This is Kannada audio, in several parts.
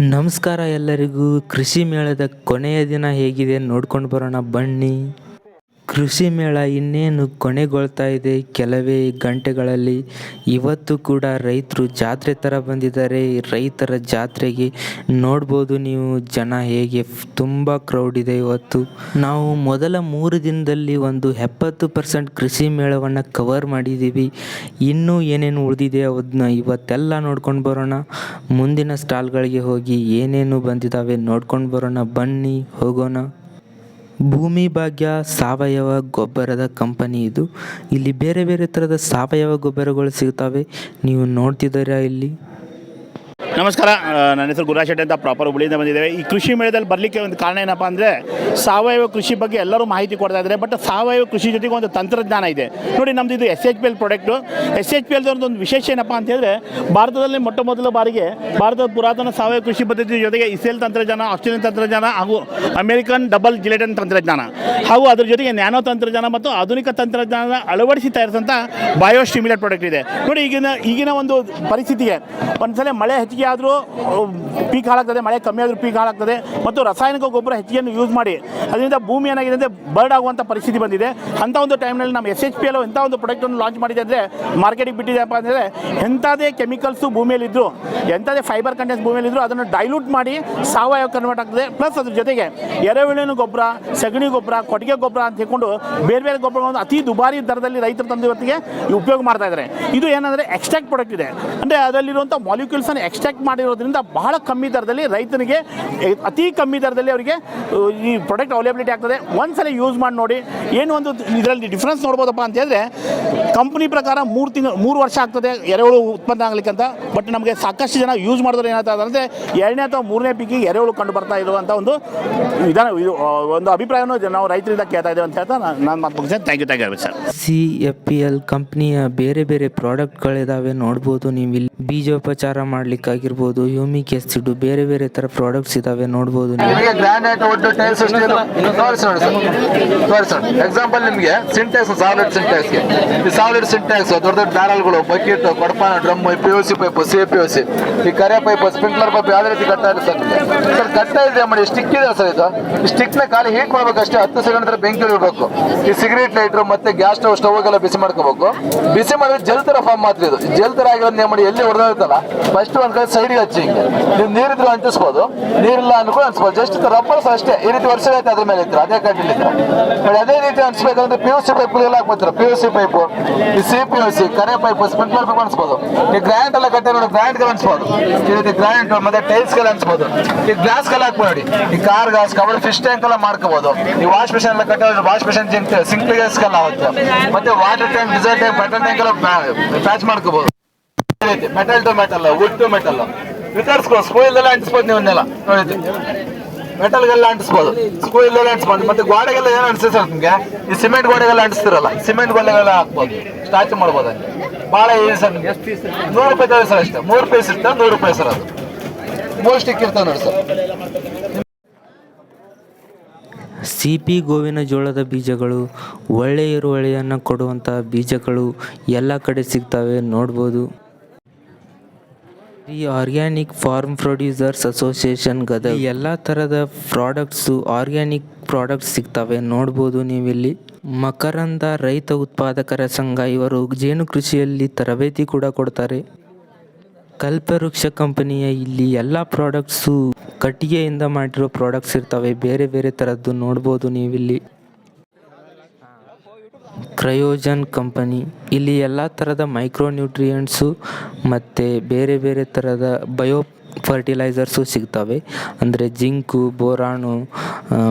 ನಮಸ್ಕಾರ ಎಲ್ಲರಿಗೂ. ಕೃಷಿ ಮೇಳದ ಕೊನೆಯ ದಿನ ಹೇಗಿದೆ ನೋಡ್ಕೊಂಡು ಬರೋಣ ಬನ್ನಿ. ಕೃಷಿ ಮೇಳ ಇನ್ನೇನು ಕೊನೆಗೊಳ್ತಾ ಇದೆ? ಕೆಲವೇ ಗಂಟೆಗಳಲ್ಲಿ ಇವತ್ತು ಕೂಡ ರೈತರು ಜಾತ್ರೆ ಥರ ಬಂದಿದ್ದಾರೆ. ರೈತರ ಜಾತ್ರೆಗೆ ನೋಡ್ಬೋದು ನೀವು ಜನ ಹೇಗೆ ತುಂಬ ಕ್ರೌಡ್ ಇದೆ ಇವತ್ತು. ನಾವು ಮೊದಲ ಮೂರು ದಿನದಲ್ಲಿ ಒಂದು ಎಪ್ಪತ್ತು ಪರ್ಸೆಂಟ್ ಕೃಷಿ ಮೇಳವನ್ನು ಕವರ್ ಮಾಡಿದ್ದೀವಿ. ಇನ್ನೂ ಏನೇನು ಉಳಿದಿದೆ ಅದನ್ನ ಇವತ್ತೆಲ್ಲ ನೋಡ್ಕೊಂಡು ಬರೋಣ. ಮುಂದಿನ ಸ್ಟಾಲ್ಗಳಿಗೆ ಹೋಗಿ ಏನೇನು ಬಂದಿದ್ದಾವೆ ನೋಡ್ಕೊಂಡು ಬರೋಣ. ಬನ್ನಿ ಹೋಗೋಣ. ಭೂಮಿ ಭಾಗ್ಯ ಸಾವಯವ ಗೊಬ್ಬರದ ಕಂಪನಿ ಇದು. ಇಲ್ಲಿ ಬೇರೆ ಬೇರೆ ಥರದ ಸಾವಯವ ಗೊಬ್ಬರಗಳು ಸಿಗುತ್ತವೆ ನೀವು ನೋಡ್ತಿದ್ದೀರಾ ಇಲ್ಲಿ? ನಮಸ್ಕಾರ. ನನ್ನ ಹೆಸರು ಗುರುರಾಜ್ ಶೆಟ್ಟಿ ಅಂತ ಪ್ರಾಪರ್ ಹುಬ್ಳಿಯಿಂದ ಬಂದಿದ್ದೇವೆ. ಈ ಕೃಷಿ ಮೇಳದಲ್ಲಿ ಬರಲಿಕ್ಕೆ ಒಂದು ಕಾರಣ ಏನಪ್ಪ ಅಂದರೆ, ಸಾವಯವ ಕೃಷಿ ಬಗ್ಗೆ ಎಲ್ಲರೂ ಮಾಹಿತಿ ಕೊಡ್ತಾ ಇದ್ದಾರೆ ಬಟ್ ಸಾವಯವ ಕೃಷಿ ಜೊತೆಗೆ ಒಂದು ತಂತ್ರಜ್ಞಾನ ಇದೆ. ನೋಡಿ ನಮ್ಮದು ಇದು S H P L product S H P L ಒಂದು ವಿಶೇಷ ಏನಪ್ಪ ಅಂತ ಭಾರತದಲ್ಲಿ ಮೊಟ್ಟ ಮೊದಲ ಬಾರಿಗೆ ಭಾರತದ ಪುರಾತನ ಸಾವಯವ ಕೃಷಿ ಪದ್ಧತಿ ಜೊತೆಗೆ ಇಸ್ರೇಲ್ ತಂತ್ರಜ್ಞಾನ ಆಸ್ಟ್ರೇಲಿಯನ್ ತಂತ್ರಜ್ಞಾನ ಹಾಗೂ ಅಮೆರಿಕನ್ ಡಬಲ್ ಜಿಲೆಟನ್ ತಂತ್ರಜ್ಞಾನ. ಹಾಗೂ ಅದರ ಜೊತೆಗೆ ನ್ಯಾನೋ ತಂತ್ರಜ್ಞಾನ ಮತ್ತು ಆಧುನಿಕ ತಂತ್ರಜ್ಞಾನ ಅಳವಡಿಸಿ ತಯಾರಿಸಿದಂಥ ಬಯೋ ಸ್ಟಿಮ್ಯುಲೇಟ್ ಪ್ರಾಡಕ್ಟ್ ಇದೆ. ನೋಡಿ, ಈಗಿನ ಈಗಿನ ಒಂದು ಪರಿಸ್ಥಿತಿಗೆ ಒಂದ್ಸಲ ಮಳೆ ಹೆಚ್ಚಿಗೆ ಆದರೂ ಪೀಕ್ ಹಾಳಾಗ್ತದೆ, ಮಳೆ ಕಮ್ಮಿ ಆದರೂ ಪೀಕ್ ಹಾಳಾಗ್ತದೆ, ಮತ್ತು ರಾಸಾಯನಿಕ ಗೊಬ್ಬರ ಹೆಚ್ಚಿಗೆಯನ್ನು ಯೂಸ್ ಮಾಡಿ, ಅದರಿಂದ ಭೂಮಿ ಏನಾಗಿದೆ ಅಂದರೆ ಬರ್ಡ್ ಆಗುವಂಥ ಪರಿಸ್ಥಿತಿ ಬಂದಿದೆ. ಅಂಥ ಒಂದು ಟೈಮ್ನಲ್ಲಿ ನಮ್ಮ ಎಸ್ ಎಚ್ ಪಿ ಎಲ್ ಎಂಥ ಒಂದು ಪ್ರಾಡಕ್ಟನ್ನು ಲಾಂಚ್ ಮಾಡಿದೆ ಅಂದರೆ ಮಾರ್ಕೆಟಿಗೆ ಬಿಟ್ಟಿದೆಪ್ಪ ಅಂದರೆ, ಎಂಥದೇ ಕೆಮಿಕಲ್ಸು ಭೂಮಿಯಲ್ಲಿದ್ದರು ಎಂಥದೇ ಫೈಬರ್ ಕಂಟೆಂಟ್ಸ್ ಭೂಮಿಯಲ್ಲಿದ್ದರೂ ಅದನ್ನು ಡೈಲ್ಯೂಟ್ ಮಾಡಿ ಸಾವಯವ ಕನ್ವರ್ಟ್ ಆಗ್ತದೆ. ಪ್ಲಸ್ ಅದ್ರ ಜೊತೆಗೆ ಎರೆಹುಳಿನ ಗೊಬ್ಬರ, ಸಗಣಿ ಗೊಬ್ಬರ, ಕೊಟ್ಟಿಗೆ ಗೊಬ್ಬರ ಅಂತ ಹೇಳ್ಕೊಂಡು ಬೇರೆ ಬೇರೆ ಗೊಬ್ಬರಗಳನ್ನು ಅತಿ ದುಬಾರಿ ದರದಲ್ಲಿ ರೈತರು ತಂದು ಇವತ್ತಿಗೆ ಉಪಯೋಗ ಮಾಡ್ತಾ ಇದ್ದಾರೆ. ಇದು ಏನಂದರೆ ಎಕ್ಸ್ಟ್ರಾಕ್ಟ್ ಪ್ರಾಡಕ್ಟ್ ಇದೆ. ಅಂದರೆ ಅದರಲ್ಲಿರುವಂಥ ಮಾಲಿಕ್ಯೂಲ್ಸನ್ನು ಎಕ್ಸ್ಟ್ರಾಕ್ಟ್ ಮಾಡಿರೋದ್ರಿಂದ ಬಹಳ ಕಮ್ಮಿ ದರದಲ್ಲಿ ರೈತನಿಗೆ ಅತಿ ಕಮ್ಮಿ ದರದಲ್ಲಿ ಅವರಿಗೆ ಈ ಪ್ರಾಡಕ್ಟ್ ಅವೈಲೇಬಿಲಿಟಿ ಆಗ್ತದೆ. ಒಂದ್ಸಲ ಯೂಸ್ ಮಾಡಿ ನೋಡಿ. ಏನು ಒಂದು ಇದರಲ್ಲಿ ಡಿಫ್ರೆನ್ಸ್ ನೋಡ್ಬೋದಪ್ಪ ಅಂತ ಹೇಳಿದ್ರೆ ಕಂಪ್ನಿ ಪ್ರಕಾರ ಮೂರು ತಿಂಗಳು ಮೂರು ವರ್ಷ ಆಗ್ತದೆ, ಎರೆಹುಳು ಉತ್ಪನ್ನ ಆಗ್ಲಿಕ್ಕೆ ಅಂತ ಬಟ್ ನಮಗೆ ಸಾಕಷ್ಟು ಜನ ಯೂಸ್ ಮಾಡಿದ್ರೆ ಏನಾಗ್ತದೆ ಅಂದರೆ ಎರಡನೇ ಅಥವಾ ಮೂರನೇ ಪೀಕಿ ಎರೆಹುಳು ಕಂಡು ಬರ್ತಾ ಇರುವಂಥ ಒಂದು ವಿಧಾನ ಒಂದು ಅಭಿಪ್ರಾಯವನ್ನು ನಾವು ರೈತರಿಂದ ಕೇಳ್ತಾ ಇದ್ದೇವೆ ಅಂತ ಹೇಳ್ತಾ ನಾನು ಮತ್ತೆ ಮಾತು ಮುಗಿಸ್ತೇನೆ. Thank you thank you sir C F P L ಕಂಪ್ನಿಯ ಬೇರೆ ಬೇರೆ ಪ್ರಾಡಕ್ಟ್ಗಳಿದಾವೆ ನೋಡ್ಬೋದು ನೀವು ಇಲ್ಲಿ ಬೀಜೋಪಚಾರ ಮಾಡ್ಲಿಕ್ಕಾಗಿರ್ಬೋದು ಯೂಮಿಕ್ ಆ್ಯಸಿಡ್ ಬೇರೆ ಬೇರೆ ಥರ ಪ್ರಾಡಕ್ಟ್ಸ್ ಇದಾವೆ, ನೋಡ್ಬೋದು ನೀವು. ನಿಮಗೆ ಗ್ರಾನೈಟ್ ಟೈಲ್ಸ್ ಎಕ್ಸಾಂಪಲ್ ನಿಮಗೆ ಸಿಂಟ್ಯಾಕ್ಸ್ ಸಾಲಿಡ್ ಸಿಂಟೆಕ್ಸ್ಗೆ ಈ ಸಾಲಿಡ್ ಸಿಂಟ್ಯಾಕ್ಸ್ ದೊಡ್ಡ ದೊಡ್ಡ ಬ್ಯಾರಲ್ಗಳು bucket ಕೊಡಪಾನ drum P U C pipe C P U C ಈ ಕರೆ ಪೈಪ್ ಸ್ಪ್ರಿಂಕ್ಲರ್ ಪೈಪ್ ಯಾವ ರೀತಿ ಕಟ್ಟ ಇದೆ ಸರ್ ಕಟ್ಟ ಇದೆ ಮಾಡಿ ಸ್ಟಿಕ್ ಇದೆ ಸರ್ ಇದು. ಈ ನ ಖಾಲಿ ಹೀಟ್ ಮಾಡ್ಬೇಕು ಅಷ್ಟೇ ಹತ್ತು ಸೆಕೆಂಡ್ ಹತ್ರ ಬೆಂಕಿ ಇಡಬೇಕು ಈ ಸಿಗರೇಟ್ ಲೈಟ್ರು ಮತ್ತೆ ಗ್ಯಾಸ್ ಸ್ಟವ್ ಸ್ಟವ್ ಎಲ್ಲ ಬಿಸಿ ಮಾಡ್ಕೋಬೇಕು. ಬಿಸಿ ಮಾಡಿದ್ರೆ ಜಲ್ ತರ ಫಾರ್ಮ್ ಮಾತ್ರ ಇದು. ಜಲ್ ತರ ಆಗಿರೋದು ಮಾಡಿ, ಎಲ್ಲಿ ಹೊಡೆದಿರ್ತಲ್ಲ ಫಸ್ಟ್ ಒಂದ್ ಸೈಡ್ಗೆ ಹಚ್ಚಿ ಹಿಂಗೆ. ನೀವು ನೀರಿದ್ರು ಅಂಟಿಸ್ಬೋದು. ನೀರಿಲ್ಲ ಅನ್ಕೊಂಡು ಅನ್ಸ್ಬೋದು ಜಸ್ಟ್ ರಬ್ಬರ್ಸ್ ಅಷ್ಟೇ. ಈ ರೀತಿ ವರ್ಷ ಆಯ್ತು ಅದ್ರ ಮೇಲೆ ಇತ್ತು ಅದೇ ಕಡ್ಡಿಲಿ ಇತ್ತು ಬಟ್ ಅದೇ ರೀತಿ ಅನ್ಸ್ಬೇಕಂದ್ರೆ ಪಿ ಯು ಸಿ ಪೈಪ್ ಎಲ್ಲ ಹಾಕ್ಬೋದು ಪಿ ಯು ಸಿ ಪೈಪು ಈ ಸಿ ಪಿ ಯು ಸಿ ಕರೆ ಪೈಪ್ ಸ್ಪ್ರಿಂಕ್ಲರ್ ಪೈಪ್ ಅನ್ಸ್ಬೋದು. ಈ ಗ್ರ್ಯಾಂಡ್ ಎಲ್ಲ ಕಟ್ಟಿ ನೋಡಿ ಗ್ರ್ಯಾಂಡ್ಗಳು ಅನ್ಸ್ಬೋದು. ಈ ರೀತಿ ಗ್ರ್ಯಾಂಡ್ ಮತ್ತೆ ಟೈಲ್ಸ್ ಗೆಲ್ಲ ಅನ್ಸ್ಬೋದು. ಈ ಗ್ಲಾಸ್ ಗೆಲ್ಲ ಹಾಕ್ಬೋದು ಈ car glass cover fish tank ಎಲ್ಲ ಮಾಡ್ಕೋಬಹುದು ಈ ವಾಶ್ ಮಿಷನ್ ಎಲ್ಲ ಕಟ್ಟೆ ವಾಶ್ ಮಿಷನ್ ಸಿಂಕ್ ಗೆಲ್ಲ ಆಗುತ್ತೆ. ಮತ್ತೆ ವಾಟರ್ ಟ್ಯಾಂಕ್ ಡಿಸೈರ್ ಟ್ಯಾಂಕ್ ಬಟನ್ ಟ್ಯಾಂಕ್ ಎಲ್ಲ ಪ್ಯಾಚ್ ಮಾಡ್ಕೋಬಹುದು metal to metal wood to metal ವಿತರಿಸ್ಕೊ school ಎಲ್ಲ ಅಂಟಿಸ್ಬೋದು ನೀವು ಇವನ್ನೆಲ್ಲ ನೋಡಿ ಮೆಟಲ್ಗೆಲ್ಲ ಅಂಟಿಸ್ಬೋದು. ಸ್ಕೂಲ್ ಎಲ್ಲ ಅಂಟಿಸ್ಬೋದು. ಮತ್ತೆ ಗೋಡೆಗೆಲ್ಲ ಏನು ಅಂಟಿಸ್ತಾರೆ ಸರ್ ನಿಮಗೆ? ಈ ಸಿಮೆಂಟ್ ಗೋಡೆಗೆಲ್ಲ ಅಂಟಿಸ್ತಿರಲ್ಲ. ಸಿಮೆಂಟ್ ಗೋಡೆಗೆಲ್ಲ ಹಾಕ್ಬೋದು. ಸ್ಟಾಚು ಮಾಡ್ಬೋದು ಅಂತ ಭಾಳ ಏನು ಸರ್ ನಿಮಗೆ. ನೂರು ರೂಪಾಯಿ ತಗೊಳ್ಳಿ ಸರ್ ಅಷ್ಟೇ. ಮೂರು ರೂಪಾಯಿ ಇರ್ತದೆ ನೂರು ರೂಪಾಯಿ ಸರ್ ಅದು. ಮೂರು ಸ್ಟಿಕ್ ಇರ್ತದೆ ನೋಡಿ ಸರ್. ಸಿ ಪಿ ಗೋವಿನ ಜೋಳದ ಬೀಜಗಳು ಒಳ್ಳೆಯ ಇರುವಳಿಯನ್ನು ಕೊಡುವಂಥ ಬೀಜಗಳು ಎಲ್ಲ ಕಡೆ ಸಿಗ್ತವೆ. ನೋಡ್ಬೋದು. ಈ organic farm producers association Gadag. ಎಲ್ಲ ಥರದ ಪ್ರಾಡಕ್ಟ್ಸು ಆರ್ಗ್ಯಾನಿಕ್ ಪ್ರಾಡಕ್ಟ್ಸ್ ಸಿಗ್ತವೆ. ನೋಡ್ಬೋದು ನೀವಿಲ್ಲಿ. ಮಕರಂದ ರೈತ ಉತ್ಪಾದಕರ ಸಂಘ, ಇವರು ಜೇನು ಕೃಷಿಯಲ್ಲಿ ತರಬೇತಿ ಕೂಡ ಕೊಡ್ತಾರೆ. ಕಲ್ಪವೃಕ್ಷ ಕಂಪನಿಯ ಇಲ್ಲಿ ಎಲ್ಲ ಪ್ರಾಡಕ್ಟ್ಸು ಕಟ್ಟಿಗೆಯಿಂದ ಮಾಡಿರೋ ಪ್ರಾಡಕ್ಟ್ಸ್ ಇರ್ತವೆ. ಬೇರೆ ಬೇರೆ ಥರದ್ದು ನೋಡ್ಬೋದು ನೀವಿಲ್ಲಿ. Cryogen company. ಇಲ್ಲಿ ಎಲ್ಲ ಥರದ ಮೈಕ್ರೋ ನ್ಯೂಟ್ರಿಯೆಂಟ್ಸು ಮತ್ತು ಬೇರೆ ಬೇರೆ ಥರದ ಬಯೋ ಫರ್ಟಿಲೈಸರ್ಸು ಸಿಗ್ತವೆ. ಅಂದರೆ ಜಿಂಕು ಬೋರಾಣು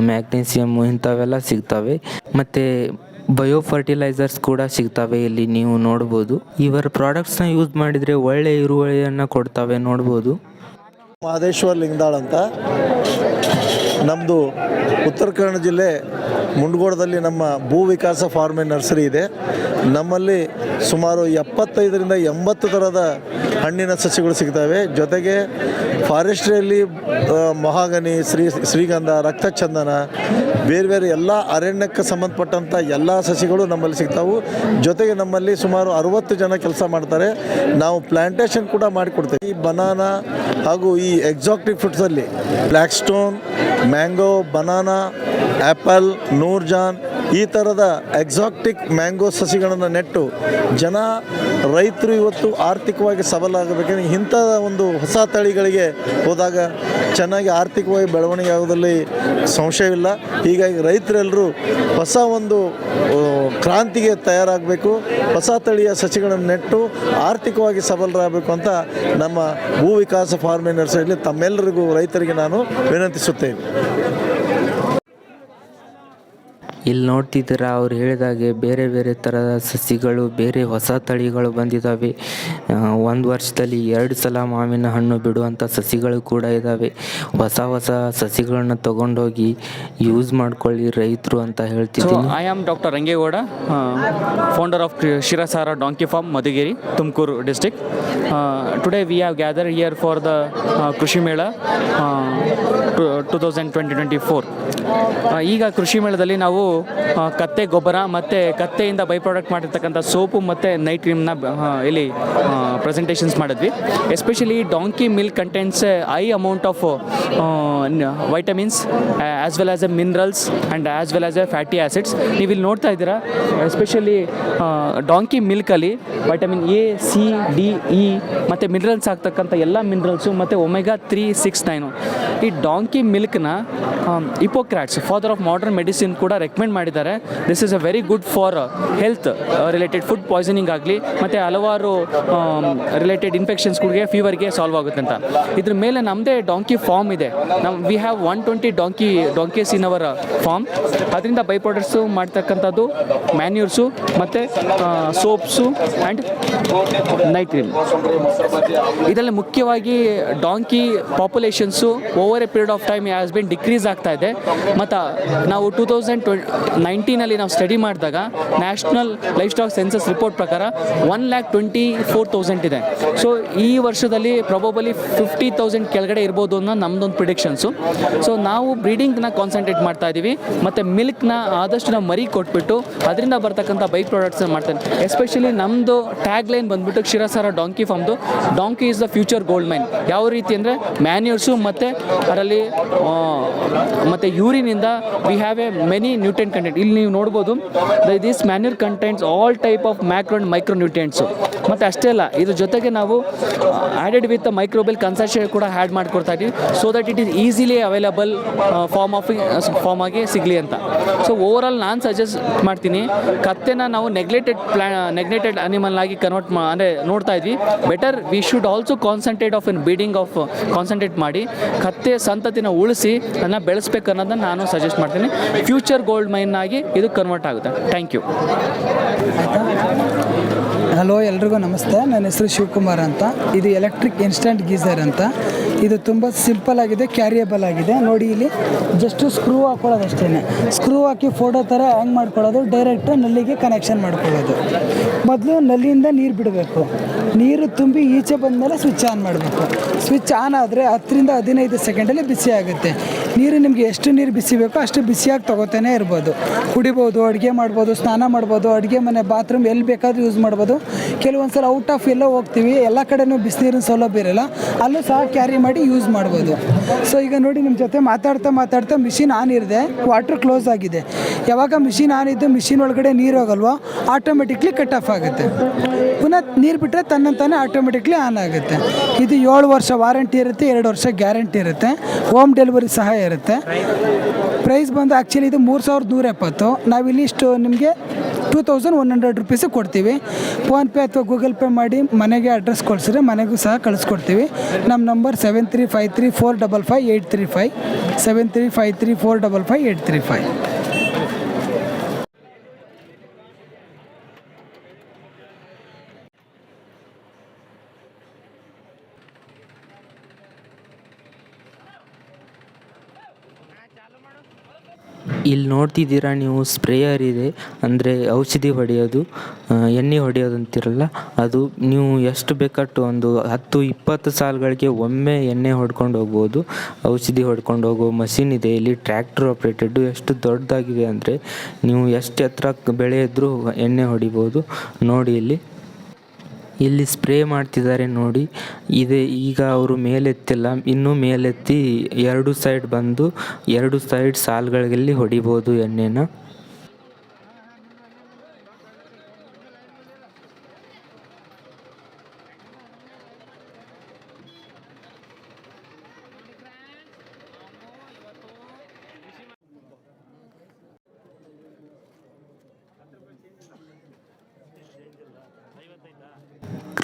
ಮ್ಯಾಗ್ನೀಸಿಯಮ್ಮು ಇಂಥವೆಲ್ಲ ಸಿಗ್ತವೆ. ಮತ್ತು ಬಯೋ ಫರ್ಟಿಲೈಸರ್ಸ್ ಕೂಡ ಸಿಗ್ತವೆ ಇಲ್ಲಿ ನೀವು ನೋಡ್ಬೋದು. ಇವರ ಪ್ರಾಡಕ್ಟ್ಸ್ನ ಯೂಸ್ ಮಾಡಿದರೆ ಒಳ್ಳೆಯ ಇರುವಳಿಯನ್ನು ಕೊಡ್ತವೆ ನೋಡ್ಬೋದು. ಮಹದೇಶ್ವರ್ ಲಿಂಗದಾಳ್ ಅಂತ. ನಮ್ಮದು ಉತ್ತರ ಕನ್ನಡ ಜಿಲ್ಲೆ ಮುಂಡಗೋಡದಲ್ಲಿ ನಮ್ಮ ಭೂ ವಿಕಾಸ ಫಾರ್ಮ್ ನರ್ಸರಿ ಇದೆ. ನಮ್ಮಲ್ಲಿ ಸುಮಾರು ಎಪ್ಪತ್ತೈದರಿಂದ ಎಂಬತ್ತು ಥರದ ಹಣ್ಣಿನ ಸಸಿಗಳು ಸಿಗ್ತವೆ. ಜೊತೆಗೆ ಫಾರೆಸ್ಟ್ರಿಯಲ್ಲಿ ಮಹಾಗನಿ ಶ್ರೀ, ಶ್ರೀಗಂಧ, ರಕ್ತಚಂದನ, ಬೇರೆ ಬೇರೆ ಎಲ್ಲ ಅರಣ್ಯಕ್ಕೆ ಸಂಬಂಧಪಟ್ಟಂಥ ಎಲ್ಲ ಸಸಿಗಳು ನಮ್ಮಲ್ಲಿ ಸಿಗ್ತಾವೆ. ಜೊತೆಗೆ ನಮ್ಮಲ್ಲಿ ಸುಮಾರು ಅರುವತ್ತು ಜನ ಕೆಲಸ ಮಾಡ್ತಾರೆ. ನಾವು ಪ್ಲ್ಯಾಂಟೇಷನ್ ಕೂಡ ಮಾಡಿಕೊಡ್ತೇವೆ. ಈ ಬನಾನಾ ಹಾಗೂ ಈ exotic ಫ್ರೂಟ್ಸಲ್ಲಿ black stone mango, banana, apple, Noorjahan ಈ ಥರದ ಎಕ್ಸಾಕ್ಟಿಕ್ ಮ್ಯಾಂಗೋ ಸಸಿಗಳನ್ನು ನೆಟ್ಟು ಜನ ರೈತರು ಇವತ್ತು ಆರ್ಥಿಕವಾಗಿ ಸಬಲ ಆಗಬೇಕಂದ್ರೆ ಇಂಥ ಒಂದು ಹೊಸ ತಳಿಗಳಿಗೆ ಹೋದಾಗ ಚೆನ್ನಾಗಿ ಆರ್ಥಿಕವಾಗಿ ಬೆಳವಣಿಗೆ ಆಗೋದಲ್ಲಿ ಸಂಶಯವಿಲ್ಲ ಹೀಗಾಗಿ ರೈತರೆಲ್ಲರೂ ಹೊಸ ಒಂದು ಕ್ರಾಂತಿಗೆ ತಯಾರಾಗಬೇಕು. ಹೊಸ ತಳಿಯ ಸಸಿಗಳನ್ನು ನೆಟ್ಟು ಆರ್ಥಿಕವಾಗಿ ಸಬಲರಾಗಬೇಕು ಅಂತ ನಮ್ಮ ಭೂ ವಿಕಾಸ ಫಾರ್ಮಿ ನರ್ಸರಿಯಲ್ಲಿ ತಮ್ಮೆಲ್ಲರಿಗೂ ರೈತರಿಗೆ ನಾನು ವಿನಂತಿಸುತ್ತೇನೆ. ಇಲ್ಲಿ ನೋಡ್ತಿದ್ದೀರಾ, ಅವ್ರು ಹೇಳಿದಾಗೆ ಬೇರೆ ಬೇರೆ ಥರದ ಸಸಿಗಳು, ಬೇರೆ ಹೊಸ ತಳಿಗಳು ಬಂದಿದ್ದಾವೆ ಒಂದು ವರ್ಷದಲ್ಲಿ ಎರಡು ಸಲ ಮಾವಿನ ಹಣ್ಣು ಬಿಡುವಂಥ ಸಸಿಗಳು ಕೂಡ ಇದ್ದಾವೆ ಹೊಸ ಹೊಸ ಸಸಿಗಳನ್ನ ತಗೊಂಡೋಗಿ ಯೂಸ್ ಮಾಡ್ಕೊಳ್ಳಿ ರೈತರು ಅಂತ ಹೇಳ್ತಿದ್ದೀನಿ. I am doctor Rangegowda founder of Shirasara donkey farm Madhugiri Tumakuru district today we have gather here for the Krishi Mela two thousand twenty twenty four ಈಗ ಕೃಷಿ ಮೇಳದಲ್ಲಿ ನಾವು ಕತ್ತೆ ಗೊಬ್ಬರ ಮತ್ತು ಕತ್ತೆಯಿಂದ ಬೈ ಪ್ರಾಡಕ್ಟ್ ಮಾಡಿರ್ತಕ್ಕಂಥ ಸೋಪು ಮತ್ತು ನೈಟ್ ಕ್ರೀಮ್ನ ಇಲ್ಲಿ ಪ್ರೆಸೆಂಟೇಷನ್ಸ್ ಮಾಡಿದ್ವಿ. Especially donkey milk contents high amount of vitamins as well as a minerals and as well as a fatty acids ನೀವು ನೋಡ್ತಾ ಇದ್ದೀರಾ? Especially donkey ಮಿಲ್ಕಲ್ಲಿ vitamin A C D E ಮತ್ತು ಮಿನರಲ್ಸ್ ಆಗ್ತಕ್ಕಂಥ ಎಲ್ಲ ಮಿನರಲ್ಸು ಮತ್ತು ಒಮೆಗಾ ತ್ರೀ ಸಿಕ್ಸ್ ನೈನು ಈ donkey ಮಿಲ್ಕ್ನ Hippocrates father of modern medicine ಕೂಡ ರೆಕಮೆಂಡ್ ಮಾಡಿದ್ದಾರೆ. This is a very good for health related food poisoning ಆಗಲಿ, ಮತ್ತು ಹಲವಾರು ರಿಲೇಟೆಡ್ ಇನ್ಫೆಕ್ಷನ್ಸ್ಗಳಿಗೆ ಫೀವರ್ಗೆ ಸಾಲ್ವ್ ಆಗುತ್ತೆ ಅಂತ. ಇದ್ರ ಮೇಲೆ ನಮ್ಮದೇ ಡಾಂಕಿ ಫಾರ್ಮ್ ಇದೆ. ನಮ್ಮ we have one twenty donkey donkeys in our farm ಅದರಿಂದ ಬೈ ಪ್ರಾಡಕ್ಟ್ಸು ಮಾಡ್ತಕ್ಕಂಥದ್ದು ಮ್ಯಾನ್ಯೂರ್ಸು ಮತ್ತು ಸೋಪ್ಸು ಆ್ಯಂಡ್ ನೈಟ್ ಕ್ರೀಮ್ ಇದರಲ್ಲಿ ಮುಖ್ಯವಾಗಿ donkey populations over a period of time has been decrease ಆಗ್ತಾ ಇದೆ. ಮತ್ತು ನಾವು ಟೂ ತೌಸಂಡ್ ಟ್ವೆ ನೈನ್ಟೀನಲ್ಲಿ ನಾವು ಸ್ಟಡಿ ಮಾಡಿದಾಗ national livestock census report ಪ್ರಕಾರ one lakh twenty four thousand ಇದೆ. ಸೊ ಈ ವರ್ಷದಲ್ಲಿ ಪ್ರೊಬಬಲಿ ಫಿಫ್ಟಿ ತೌಸಂಡ್ ಕೆಳಗಡೆ ಇರ್ಬೋದು ಅನ್ನೋ ನಮ್ಮದೊಂದು ಪ್ರಿಡಿಕ್ಷನ್ಸು ಸೊ ನಾವು ಬ್ರೀಡಿಂಗ್ನ ಕಾನ್ಸಂಟ್ರೇಟ್ ಮಾಡ್ತಾ ಇದ್ದೀವಿ ಮತ್ತು ಮಿಲ್ಕ್ನ ಆದಷ್ಟು ನಾವು ಮರಿ ಕೊಟ್ಬಿಟ್ಟು ಅದರಿಂದ ಬರ್ತಕ್ಕಂಥ ಬೈ ಪ್ರಾಡಕ್ಟ್ಸ್ ಮಾಡ್ತೇನೆ. ಎಸ್ಪೆಷಲಿ ನಮ್ಮದು ಟ್ಯಾಗ್ ಲೈನ್ ಬಂದ್ಬಿಟ್ಟು Ksheerasara donkey ಫಾರ್ಮ್ದು donkey is the future gold mine ಯಾವ ರೀತಿ ಅಂದರೆ ಮ್ಯಾನ್ಯೂರ್ಸು ಮತ್ತು ಅದರಲ್ಲಿ ಮತ್ತು ಯೂರಿನಿಂದ we have a many nutrient content ಇಲ್ಲಿ ನೀವು ನೋಡ್ಬೋದು this manure contents all type of macro and micro nutrients ಮತ್ತು ಅಷ್ಟೇ ಅಲ್ಲ, ಇದ್ರ ಜೊತೆಗೆ ನಾವು ಆ್ಯಡೆಡ್ ವಿತ್ ಮೈಕ್ರೋಬೆಲ್ ಕನ್ಸರ್ಷನ್ ಕೂಡ ಆ್ಯಡ್ ಮಾಡ್ಕೊಡ್ತಾ ಇದ್ದೀವಿ. So that it is easily available form of form ಆಗಿ ಸಿಗಲಿ ಅಂತ. ಸೊ ಓವರ್ ಆಲ್ ನಾನು ಸಜೆಸ್ಟ್ ಮಾಡ್ತೀನಿ, ಕತ್ತೆನ ನಾವು ನೆಗ್ಲೆಟೆಡ್ ಪ್ಲಾ ನೆಗ್ಲೆಕ್ಟೆಡ್ ಅನಿಮಲ್ ಆಗಿ ಕನ್ವರ್ಟ್ ಮಾ, ಅಂದರೆ ನೋಡ್ತಾ ಇದ್ವಿ. Better we should also concentrate of in breeding of concentrate ಮಾಡಿ, ಕತ್ತೆ ಸಂತತಿನ ಉಳಿಸಿ, ಅದನ್ನು ಬೆಳೆಸ್ಬೇಕು ಅನ್ನೋದನ್ನ ನಾನು ಸಜೆಸ್ಟ್ ಮಾಡ್ತೀನಿ. ಫ್ಯೂಚರ್ ಗೋಲ್ಡ್ ಮೈನ್ ಆಗಿ ಇದು ಕನ್ವರ್ಟ್ ಆಗುತ್ತೆ. ಥ್ಯಾಂಕ್ ಯು ಹಲೋ ಎಲ್ರಿಗೂ ನಮಸ್ತೆ. ನನ್ನ ಹೆಸರು ಶಿವಕುಮಾರ್ ಅಂತ. ಇದು ಎಲೆಕ್ಟ್ರಿಕ್ ಇನ್ಸ್ಟಂಟ್ ಗೀಸರ್ ಅಂತ. ಇದು ತುಂಬ ಸಿಂಪಲ್ ಆಗಿದೆ ಕ್ಯಾರಿಯಬಲ್ ಆಗಿದೆ. ನೋಡಿ ಇಲ್ಲಿ ಜಸ್ಟು ಸ್ಕ್ರೂ ಹಾಕೊಳ್ಳೋದು ಅಷ್ಟೇ ಸ್ಕ್ರೂ ಹಾಕಿ ಫೋಟೋ ಥರ ಹ್ಯಾಂಗ್ ಮಾಡ್ಕೊಳ್ಳೋದು ಡೈರೆಕ್ಟ್ ನಲ್ಲಿಗೆ ಕನೆಕ್ಷನ್ ಮಾಡ್ಕೊಳ್ಳೋದು. ಮೊದಲು ನಲ್ಲಿಯಿಂದ ನೀರು ಬಿಡಬೇಕು. ನೀರು ತುಂಬಿ ಈಚೆ ಬಂದಮೇಲೆ ಸ್ವಿಚ್ ಆನ್ ಮಾಡಬೇಕು. ಸ್ವಿಚ್ ಆನ್ ಆದರೆ ಹತ್ತರಿಂದ ಹದಿನೈದು ಸೆಕೆಂಡಲ್ಲಿ ಬಿಸಿ ಆಗುತ್ತೆ. ನೀರು ನಿಮಗೆ ಎಷ್ಟು ನೀರು ಬಿಸಿ ಬೇಕೋ ಅಷ್ಟು ಬಿಸಿಯಾಗಿ ತೊಗೋತಾನೆ ಇರ್ಬೋದು. ಕುಡಿಬೋದು, ಅಡುಗೆ ಮಾಡ್ಬೋದು, ಸ್ನಾನ ಮಾಡ್ಬೋದು, ಅಡುಗೆ ಮನೆ ಬಾತ್ರೂಮ್ ಎಲ್ಲಿ ಬೇಕಾದರೂ ಯೂಸ್ ಮಾಡ್ಬೋದು. ಕೆಲವೊಂದು ಸಲ ಔಟ್ ಆಫ್ ಎಲ್ಲೋ ಹೋಗ್ತೀವಿ. ಎಲ್ಲ ಕಡೆನೂ ಬಿಸಿನೀರಿನ ಸೌಲಭ್ಯ ಇರಲ್ಲ. ಅಲ್ಲೂ ಸಹ ಕ್ಯಾರಿ ಮಾಡಿ ಯೂಸ್ ಮಾಡ್ಬೋದು. ಸೊ ಈಗ ನೋಡಿ ನಿಮ್ಮ ಜೊತೆ ಮಾತಾಡ್ತಾ ಮಾತಾಡ್ತಾ ಮಿಷಿನ್ ಆನ್ ಇರದೆ ವಾಟ್ರ್ ಕ್ಲೋಸ್ ಆಗಿದೆ. ಯಾವಾಗ ಮಿಷಿನ್ ಆನ್ ಇದ್ದು ಮಿಷಿನ್ ಒಳಗಡೆ ನೀರು ಹೋಗಲ್ವೋ ಆಟೋಮೆಟಿಕ್ಲಿ ಕಟ್ ಆಫ್ ಆಗುತ್ತೆ. ಪುನಃ ನೀರು ಬಿಟ್ಟರೆ ತನ್ನಂತಾನೆ ಆಟೋಮೆಟಿಕ್ಲಿ ಆನ್ ಆಗುತ್ತೆ. ಇದು ಏಳು ವರ್ಷ ವಾರಂಟಿ ಇರುತ್ತೆ, ಎರಡು ವರ್ಷ ಗ್ಯಾರಂಟಿ ಇರುತ್ತೆ. ಹೋಮ್ ಡೆಲಿವರಿ ಸಹ ಇರುತ್ತೆ. ಪ್ರೈಸ್ ಬಂದು ಆ್ಯಕ್ಚುಲಿ ಇದು ಮೂರು ಸಾವಿರದ ನೂರ ಎಪ್ಪತ್ತು. ನಾವಿಲ್ಲಿ ಇಷ್ಟು ನಿಮಗೆ ಟೂ ತೌಸಂಡ್ ಒನ್ ಹಂಡ್ರೆಡ್ ರುಪೀಸಿಗೆ ಕೊಡ್ತೀವಿ. ಫೋನ್ಪೇ ಅಥವಾ ಗೂಗಲ್ ಪೇ ಮಾಡಿ ಮನೆಗೆ ಅಡ್ರೆಸ್ ಕೊಡಿಸಿದ್ರೆ ಮನೆಗೂ ಸಹ ಕಳಿಸ್ಕೊಡ್ತೀವಿ. ನಮ್ಮ number seven three five three four double five eight three five seven three five three four double five eight three five ಇಲ್ಲಿ ನೋಡ್ತಿದ್ದೀರಾ ನೀವು ಸ್ಪ್ರೇಯರ್ ಇದೆ, ಅಂದರೆ ಔಷಧಿ ಹೊಡೆಯೋದು ಎಣ್ಣೆ ಹೊಡೆಯೋದು ಅಂತಿರಲ್ಲ, ಅದು ನೀವು ಎಷ್ಟು ಬೇಕಟ್ಟು ಒಂದು ಹತ್ತು, ಇಪ್ಪತ್ತು ಸಾಲುಗಳಿಗೆ ಒಮ್ಮೆ ಎಣ್ಣೆ ಹೊಡ್ಕೊಂಡು ಹೋಗ್ಬೋದು, ಔಷಧಿ ಹೊಡ್ಕೊಂಡು ಹೋಗೋ ಮಷಿನ್ ಇದೆ, ಇಲ್ಲಿ ಟ್ರ್ಯಾಕ್ಟರ್ ಆಪ್ರೇಟೆಡ್ ಎಷ್ಟು ದೊಡ್ಡದಾಗಿದೆ ಅಂದರೆ ನೀವು ಎಷ್ಟು ಎತ್ತರ ಬೆಳೆ ಇದ್ದರೂ ಎಣ್ಣೆ ಹೊಡಿಬೋದು, ನೋಡಿ ಇಲ್ಲಿ. ಇಲ್ಲಿ ಸ್ಪ್ರೇ ಮಾಡ್ತಿದ್ದಾರೆ ನೋಡಿ. ಇದೆ, ಈಗ ಅವರು ಮೇಲೆತ್ತಿಲ್ಲ. ಇನ್ನೂ ಮೇಲೆತ್ತಿ ಎರಡು ಸೈಡ್ ಬಂದು ಎರಡು ಸೈಡ್ ಸಾಲುಗಳಲ್ಲಿ ಹೊಡಿಬೋದು ಎಣ್ಣೆನ.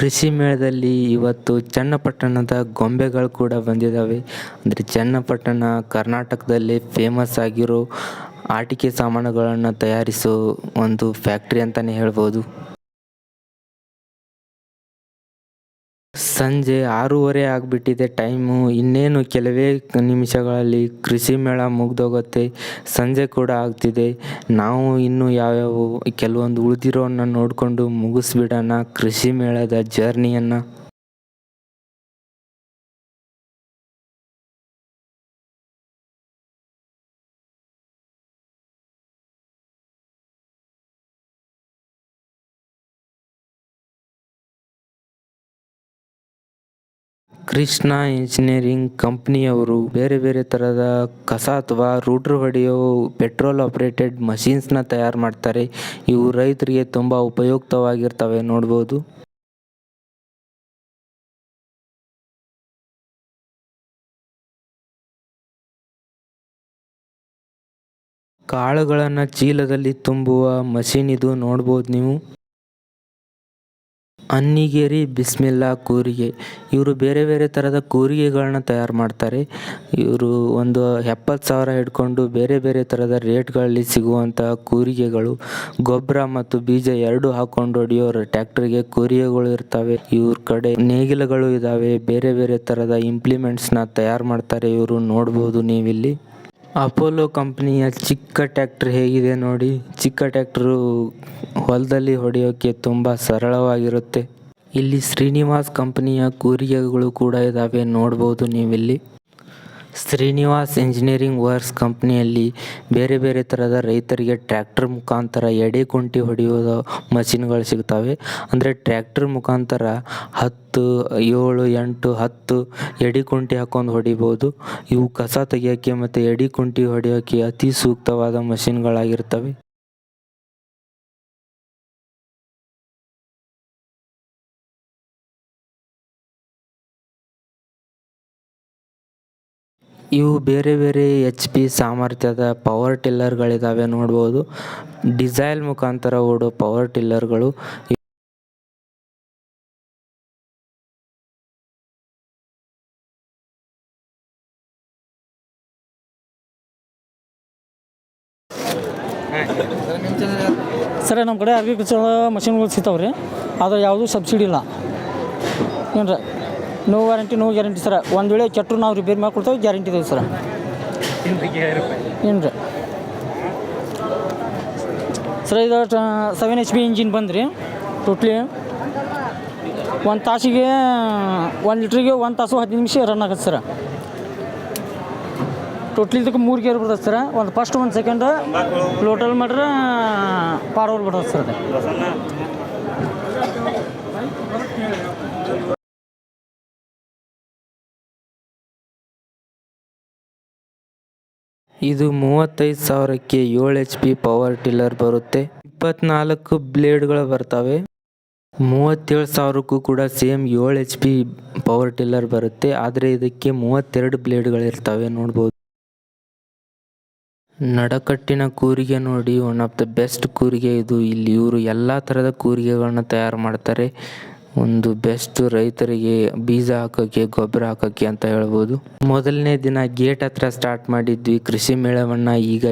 ಕೃಷಿ ಮೇಳದಲ್ಲಿ ಇವತ್ತು ಚನ್ನಪಟ್ಟಣದ ಗೊಂಬೆಗಳು ಕೂಡ ಬಂದಿದ್ದಾವೆ. ಅಂದರೆ ಚನ್ನಪಟ್ಟಣ ಕರ್ನಾಟಕದಲ್ಲಿ ಫೇಮಸ್ ಆಗಿರೋ ಆಟಿಕೆ ಸಾಮಾನುಗಳನ್ನು ತಯಾರಿಸೋ ಒಂದು ಫ್ಯಾಕ್ಟ್ರಿ ಅಂತಲೇ ಹೇಳ್ಬೋದು. ಸಂಜೆ ಆರೂವರೆ ಆಗಿಬಿಟ್ಟಿದೆ ಟೈಮು. ಇನ್ನೇನು ಕೆಲವೇ ನಿಮಿಷಗಳಲ್ಲಿ ಕೃಷಿ ಮೇಳ ಮುಗ್ದೋಗುತ್ತೆ. ಸಂಜೆ ಕೂಡ ಆಗ್ತಿದೆ. ನಾವು ಇನ್ನೂ ಯಾವ್ಯಾವ ಕೆಲವೊಂದು ಉಳಿದಿರೋನ್ನ ನೋಡಿಕೊಂಡು ಮುಗಿಸ್ಬಿಡೋಣ ಕೃಷಿ ಮೇಳದ ಜರ್ನಿಯನ್ನು ಕೃಷ್ಣ ಇಂಜಿನಿಯರಿಂಗ್ ಕಂಪ್ನಿಯವರು ಬೇರೆ ಬೇರೆ ತರಹದ ಕಸ ಅಥವಾ ರೂಟ್ರ್ ಹೊಡೆಯೋ ಪೆಟ್ರೋಲ್ ಆಪ್ರೇಟೆಡ್ ಮಷೀನ್ಸ್ನ ತಯಾರು ಮಾಡ್ತಾರೆ. ಇವು ರೈತರಿಗೆ ತುಂಬ ಉಪಯುಕ್ತವಾಗಿರ್ತವೆ. ನೋಡ್ಬೋದು. ಕಾಳುಗಳನ್ನು ಚೀಲದಲ್ಲಿ ತುಂಬುವ ಮಷೀನ್ ಇದು. ನೋಡ್ಬೋದು ನೀವು. ಅನ್ನಿಗೇರಿ, ಬಿಸ್ಮಿಲ್ಲಾ ಕೂರಿಗೆ. ಇವರು ಬೇರೆ ಬೇರೆ ಥರದ ಕೂರಿಗೆಗಳನ್ನ ತಯಾರು ಮಾಡ್ತಾರೆ. ಇವರು ಒಂದು ಎಪ್ಪತ್ತು ಸಾವಿರ ಹಿಡ್ಕೊಂಡು ಬೇರೆ ಬೇರೆ ಥರದ ರೇಟ್ಗಳಲ್ಲಿ ಸಿಗುವಂತಹ ಕೂರಿಗೆಗಳು, ಗೊಬ್ಬರ ಮತ್ತು ಬೀಜ ಎರಡು ಹಾಕೊಂಡು ಹೊಡೆಯೋ ಟ್ಯಾಕ್ಟರ್ಗೆ ಕೂರಿಗೆಗಳು ಇರ್ತವೆ. ಇವ್ರ ಕಡೆ ನೇಗಿಲುಗಳು ಇದ್ದಾವೆ ಬೇರೆ ಬೇರೆ ಥರದ ಇಂಪ್ಲಿಮೆಂಟ್ಸ್ನ ತಯಾರು ಮಾಡ್ತಾರೆ. ಇವರು ನೋಡ್ಬೋದು ನೀವಿಲ್ಲಿ. ಅಪೋಲೋ ಕಂಪ್ನಿಯ ಚಿಕ್ಕ ಟ್ಯಾಕ್ಟ್ರ್ ಹೇಗಿದೆ ನೋಡಿ. ಚಿಕ್ಕ ಟ್ಯಾಕ್ಟ್ರು ಹೊಲದಲ್ಲಿ ಹೊಡೆಯೋಕ್ಕೆ ತುಂಬ ಸರಳವಾಗಿರುತ್ತೆ. ಇಲ್ಲಿ ಶ್ರೀನಿವಾಸ್ ಕಂಪ್ನಿಯ ಕೂರಿಗೆಗಳು ಕೂಡ ಇದ್ದಾವೆ ನೋಡ್ಬೋದು ನೀವಿಲ್ಲಿ. ಶ್ರೀನಿವಾಸ್ ಇಂಜಿನಿಯರಿಂಗ್ ವರ್ಕ್ಸ್ ಕಂಪ್ನಿಯಲ್ಲಿ ಬೇರೆ ಬೇರೆ ಥರದ ರೈತರಿಗೆ ಟ್ರ್ಯಾಕ್ಟರ್ ಮುಖಾಂತರ ಎಡೆ ಕುಂಟಿ ಹೊಡೆಯೋದು ಮಷಿನ್ಗಳು ಸಿಗ್ತವೆ. ಅಂದರೆ ಟ್ರ್ಯಾಕ್ಟರ್ ಮುಖಾಂತರ ಹತ್ತು, ಏಳು, ಎಂಟು, ಹತ್ತು ಎಡಿ ಕುಂಟಿ ಹಾಕೊಂಡು ಹೊಡಿಬೋದು. ಇವು ಕಸ ತೆಗಿಯೋಕ್ಕೆ ಮತ್ತು ಎಡಿ ಕುಂಟಿ ಹೊಡೆಯೋಕ್ಕೆ ಅತಿ ಸೂಕ್ತವಾದ ಮಷಿನ್ಗಳಾಗಿರ್ತವೆ. ಇವು ಬೇರೆ ಬೇರೆ ಎಚ್ ಪಿ ಸಾಮರ್ಥ್ಯದ ಪವರ್ ಟಿಲ್ಲರ್ಗಳಿದ್ದಾವೆ ನೋಡ್ಬೋದು. ಡಿಸೈಲ್ ಮುಖಾಂತರ ಓಡೋ ಪವರ್ ಟಿಲ್ಲರ್ಗಳು ಸರ್ ನಮ್ಮ ಕಡೆ ಅಗ್ರಿಕಲ್ಚರ್ ಮಷಿನ್ಗಳು ಸಿಗ್ತಾವೆ ರೀ ಆದರೆ ಯಾವುದೂ ಸಬ್ಸಿಡಿ ಇಲ್ಲ. ಏನು no warranty no guarantee sir. ಒಂದು ವೇಳೆ ಚಟ್ರು ನಾವು ರಿಪೇರ್ ಮಾಡ್ಕೊಡ್ತೇವೆ, ಗ್ಯಾರಂಟಿ ಇದೆ ಸರ್. ಏನು ರೀ ಸರ್, ಇದು ಸೆವೆನ್ ಎಚ್ ಬಿ ಇಂಜಿನ್ ಬಂದ್ರಿ ಟೋಟ್ಲಿ ಒಂದು ತಾಸಿಗೆ, ಒಂದು ಲೀಟ್ರಿಗೆ ಒಂದು ತಾಸು ಹದಿನೈದು ನಿಮಿಷ ರನ್ ಆಗುತ್ತೆ ಸರ್. ಟೋಟ್ಲಿ ಇದಕ್ಕೆ ಮೂರು ಗೇರ್ ಬರ್ತದೆ ಸರ್. ಒಂದು ಫಸ್ಟ್ ಒಂದು ಸೆಕೆಂಡ್ ಲೋಟಲ್ ಮಾಡ್ರೆ ಪಾರ್ ಓವರ್ ಬರ್ತದೆ ಸರ್ ಇದು ಮೂವತ್ತೈದು ಸಾವಿರಕ್ಕೆ ಏಳು ಎಚ್ ಪಿ ಪವರ್ ಟಿಲ್ಲರ್ ಬರುತ್ತೆ. ಇಪ್ಪತ್ನಾಲ್ಕು ಬ್ಲೇಡ್ಗಳು ಬರ್ತವೆ. ಮೂವತ್ತೇಳು ಸಾವಿರಕ್ಕೂ ಕೂಡ ಸೇಮ್ ಏಳು ಎಚ್ ಪಿ ಪವರ್ ಟಿಲ್ಲರ್ ಬರುತ್ತೆ. ಆದರೆ ಇದಕ್ಕೆ ಮೂವತ್ತೆರಡು ಬ್ಲೇಡ್ಗಳಿರ್ತವೆ ನೋಡ್ಬೋದು. ನಡಕಟ್ಟಿನ ಕೂರಿಗೆ ನೋಡಿ ಒನ್ ಆಫ್ ದ ಬೆಸ್ಟ್ ಕೂರಿಗೆ ಇದು. ಇಲ್ಲಿ ಇವರು ಎಲ್ಲ ಥರದ ಕೂರಿಗೆಗಳನ್ನ ತಯಾರು ಮಾಡ್ತಾರೆ. ಒಂದು ಬೆಸ್ಟ್ ರೈತರಿಗೆ ಬೀಜ ಹಾಕೋಕ್ಕೆ, ಗೊಬ್ಬರ ಹಾಕೋಕ್ಕೆ ಅಂತ ಹೇಳ್ಬೋದು. ಮೊದಲನೇ ದಿನ ಗೇಟ್ ಹತ್ರ ಸ್ಟಾರ್ಟ್ ಮಾಡಿದ್ವಿ. ಕೃಷಿ ಮೇಳವನ್ನು ಈಗ